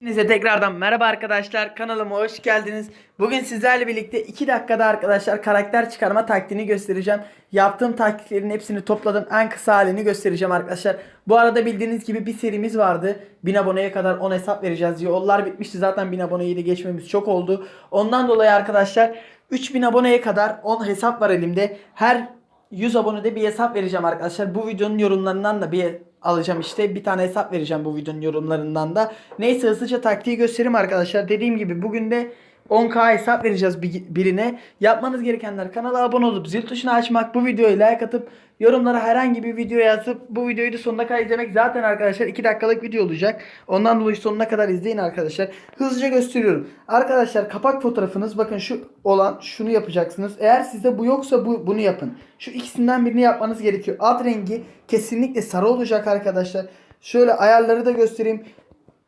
Hepinize tekrardan merhaba arkadaşlar kanalıma hoş geldiniz. Bugün sizlerle birlikte 2 dakikada arkadaşlar karakter çıkarma taktiğini göstereceğim. Yaptığım taktiklerin hepsini topladım en kısa halini göstereceğim arkadaşlar. Bu arada bildiğiniz gibi bir serimiz vardı. 1000 aboneye kadar 10 hesap vereceğiz. Yollar bitmişti zaten 1000 aboneyi de geçmemiz çok oldu. Ondan dolayı arkadaşlar 3000 aboneye kadar 10 hesap var elimde. Her 100 abonede bir hesap vereceğim arkadaşlar. Bu videonun yorumlarından da bir alacağım işte. Bir tane hesap vereceğim bu videonun yorumlarından da. Neyse hızlıca taktiği göstereyim arkadaşlar. Dediğim gibi bugün de 10k hesap vereceğiz bir- birine. Yapmanız gerekenler kanala abone olup zil tuşunu açmak, bu videoyu like atıp yorumlara herhangi bir video yazıp bu videoyu da sonuna kadar izlemek. Zaten arkadaşlar 2 dakikalık video olacak. Ondan dolayı sonuna kadar izleyin arkadaşlar. Hızlıca gösteriyorum. Arkadaşlar kapak fotoğrafınız bakın şu olan şunu yapacaksınız. Eğer sizde bu yoksa bu bunu yapın. Şu ikisinden birini yapmanız gerekiyor. Ad rengi kesinlikle sarı olacak arkadaşlar. Şöyle ayarları da göstereyim.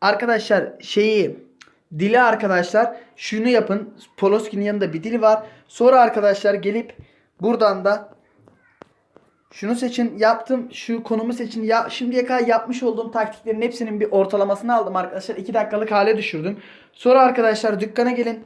Arkadaşlar şeyi dili arkadaşlar şunu yapın. Poloski'nin yanında bir dili var. Sonra arkadaşlar gelip buradan da şunu seçin. Yaptım. Şu konumu seçin. Ya şimdiye kadar yapmış olduğum taktiklerin hepsinin bir ortalamasını aldım arkadaşlar. 2 dakikalık hale düşürdüm. Sonra arkadaşlar dükkana gelin.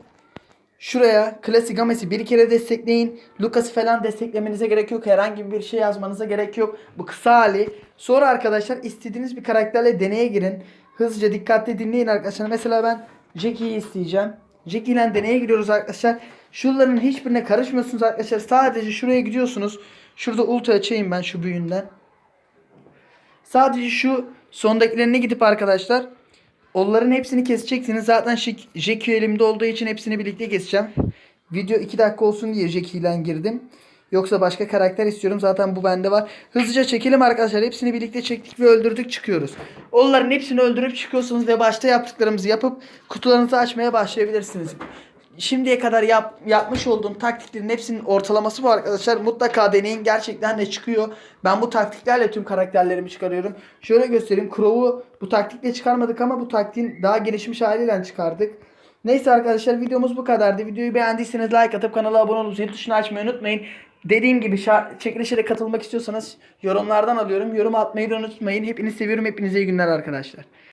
Şuraya klasik Ames'i bir kere destekleyin. Lucas'ı falan desteklemenize gerek yok. Herhangi bir şey yazmanıza gerek yok. Bu kısa hali. Sonra arkadaşlar istediğiniz bir karakterle deneye girin. Hızlıca dikkatli dinleyin arkadaşlar. Mesela ben Jackie'yi isteyeceğim. Jackie ile deneye giriyoruz arkadaşlar. Şuraların hiçbirine karışmıyorsunuz arkadaşlar. Sadece şuraya gidiyorsunuz. Şurada ulti açayım ben şu büyüğünden. Sadece şu sondakilerine gidip arkadaşlar onların hepsini keseceksiniz. Zaten Jackie elimde olduğu için hepsini birlikte keseceğim. Video 2 dakika olsun diye Jackie ile girdim. Yoksa başka karakter istiyorum. Zaten bu bende var. Hızlıca çekelim arkadaşlar. Hepsini birlikte çektik ve öldürdük çıkıyoruz. Onların hepsini öldürüp çıkıyorsunuz ve başta yaptıklarımızı yapıp kutularınızı açmaya başlayabilirsiniz. Şimdiye kadar yap, yapmış olduğum taktiklerin hepsinin ortalaması bu arkadaşlar. Mutlaka deneyin. Gerçekten de çıkıyor. Ben bu taktiklerle tüm karakterlerimi çıkarıyorum. Şöyle göstereyim. Crow'u bu taktikle çıkarmadık ama bu taktiğin daha gelişmiş haliyle çıkardık. Neyse arkadaşlar videomuz bu kadardı. Videoyu beğendiyseniz like atıp kanala abone olup zil tuşunu açmayı unutmayın. Dediğim gibi çekilişe de katılmak istiyorsanız yorumlardan alıyorum. Yorum atmayı da unutmayın. Hepinizi seviyorum. Hepinize iyi günler arkadaşlar.